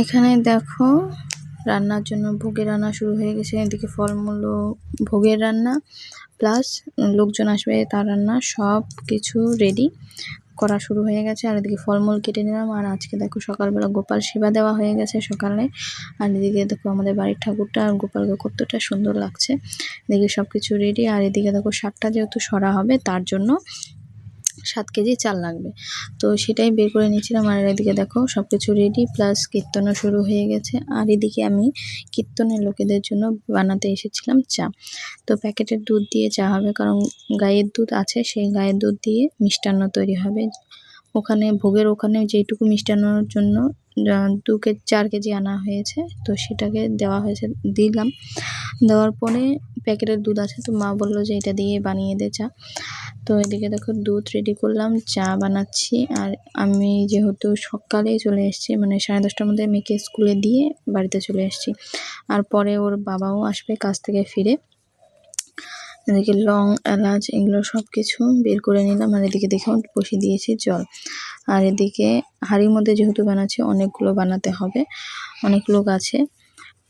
এখানে দেখো, রান্নার জন্য ভোগের রান্না শুরু হয়ে গেছে। এদিকে ফলমূল ভোগের রান্না প্লাস লোকজন আসবে তার রান্না সব কিছু রেডি করা শুরু হয়ে গেছে। আর এদিকে ফলমূল কেটে নিলাম। আর আজকে দেখো সকালবেলা গোপাল সেবা দেওয়া হয়ে গেছে সকালে। আর এদিকে দেখো আমাদের বাড়ির ঠাকুরটা আর গোপালকে কতটা সুন্দর লাগছে। এদিকে সব কিছু রেডি আর এদিকে দেখো শাকটা যেহেতু সরা হবে, তার জন্য সাত কেজি চাল লাগবে। তো সেটাই বের করে নিয়েছিলাম আর এদিকে দেখো সব কিছু রেডি প্লাস কীর্তনও শুরু হয়ে গেছে। আর এদিকে আমি কীর্তনের লোকেদের জন্য বানাতে এসেছিলাম চা। তো প্যাকেটের দুধ দিয়ে চা হবে কারণ গায়ের দুধ আছে, সেই গায়ের দুধ দিয়ে মিষ্টান্ন তৈরি হবে। ওখানে ভোগের ওখানে যেটুকু মিষ্টান্নর জন্য দু কেজি চার কেজি আনা হয়েছে। তো সেটাকে দেওয়া হয়েছে, দিলাম। দেওয়ার পরে প্যাকেটের দুধ আছে, তো মা বলল যে এটা দিয়ে বানিয়ে দে চা। তো এদিকে দেখো দুধ রেডি করলাম, চা বানাচ্ছি। আর আমি যেহেতু সকালেই চলে এসেছি মানে সাড়ে দশটার মধ্যে মেয়েকে স্কুলে দিয়ে বাড়িতে চলে এসেছি। আর পরে ওর বাবাও আসবে কাজ থেকে ফিরে। এদিকে লং, এলাচ এগুলো সব কিছু বের করে নিলাম। আর এদিকে দেখে বসিয়ে দিয়েছি জল। আর এদিকে হাঁড়ির মধ্যে যেহেতু বানাচ্ছি, অনেকগুলো বানাতে হবে। অনেক লোক আছে,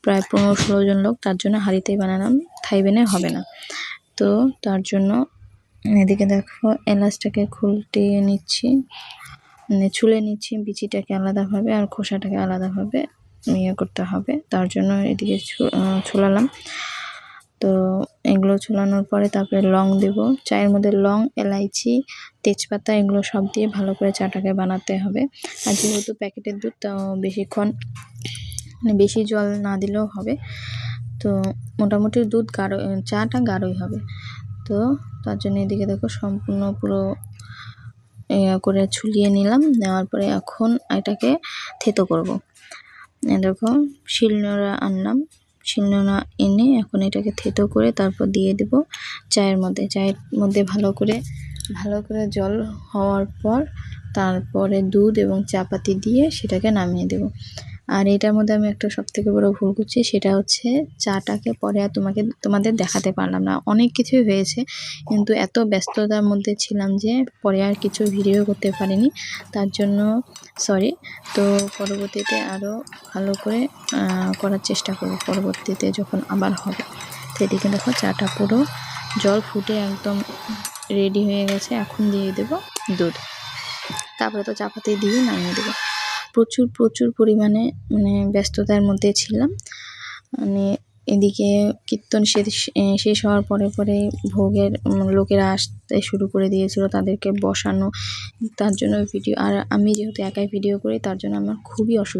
প্রায় পনেরো ষোলো জন লোক, তার জন্য হাঁড়িতেই বানালাম। থাইবেনে হবে না। তো তার জন্য এদিকে দেখো, এলাচটাকে খুলটে নিচ্ছি। মানে ছুলে নিচ্ছি, বিচিটাকে আলাদাভাবে আর খোসাটাকে আলাদাভাবে ইয়ে করতে হবে। তার জন্য এদিকে ছুলালাম। তো এগুলো ছুলানোর পরে তারপরে লং দেব। চায়ের মধ্যে লং, এলাইচি, তেজপাতা, এগুলো সব দিয়ে ভালো করে চাটাকে বানাতে হবে। আর যেহেতু প্যাকেটের দুধ তো বেশিক্ষণ মানে বেশি জল না দিলেও হবে। তো মোটামুটি দুধ গাঢ়, চাটা গাঢ়ই হবে। তো তার জন্য এদিকে দেখো সম্পূর্ণ পুরো করে ছুলিয়ে নিলাম। নেওয়ার পরে এখন এটাকে থেতো করব। দেখো শিলনোড়া আনলাম। শিলনোড়া এনে এখন এটাকে থেতো করে তারপর দিয়ে দেব চায়ের মধ্যে। চায়ের মধ্যে ভালো করে ভালো করে জল হওয়ার পর তারপরে দুধ এবং চাপাতি দিয়ে সেটাকে নামিয়ে দেব। আর এটার মধ্যে আমি একটা সব থেকে বড় ভুল করছি, সেটা হচ্ছে চাটাকে পরে আর তোমাকে, তোমাদের দেখাতে পারলাম না। অনেক কিছুই হয়েছে, কিন্তু এত ব্যস্ততার মধ্যে ছিলাম যে পরে আর কিছু ভিডিও করতে পারিনি। তার জন্য সরি তো পরবর্তীতে আরও ভালো করে করার চেষ্টা করব। পরবর্তীতে যখন আবার হবে। তো এদিকে দেখো চাটা পুরো জল ফুটে একদম রেডি হয়ে গেছে। এখন দিয়ে দেব দুধ। তারপরে তো চাপাতি দিয়ে নামিয়ে দেবো। প্রচুর প্রচুর পরিমাণে মানে ব্যস্ততার মধ্যে ছিলাম। মানে এদিকে কীর্তন শেষ শেষ হওয়ার পরে পরে ভোগের লোকেরা আসতে শুরু করে দিয়েছিল তাদেরকে বসানো, তার জন্য ভিডিও আর আমি যেহেতু একাই ভিডিও করি, তার জন্য আমার খুবই অসুবিধা।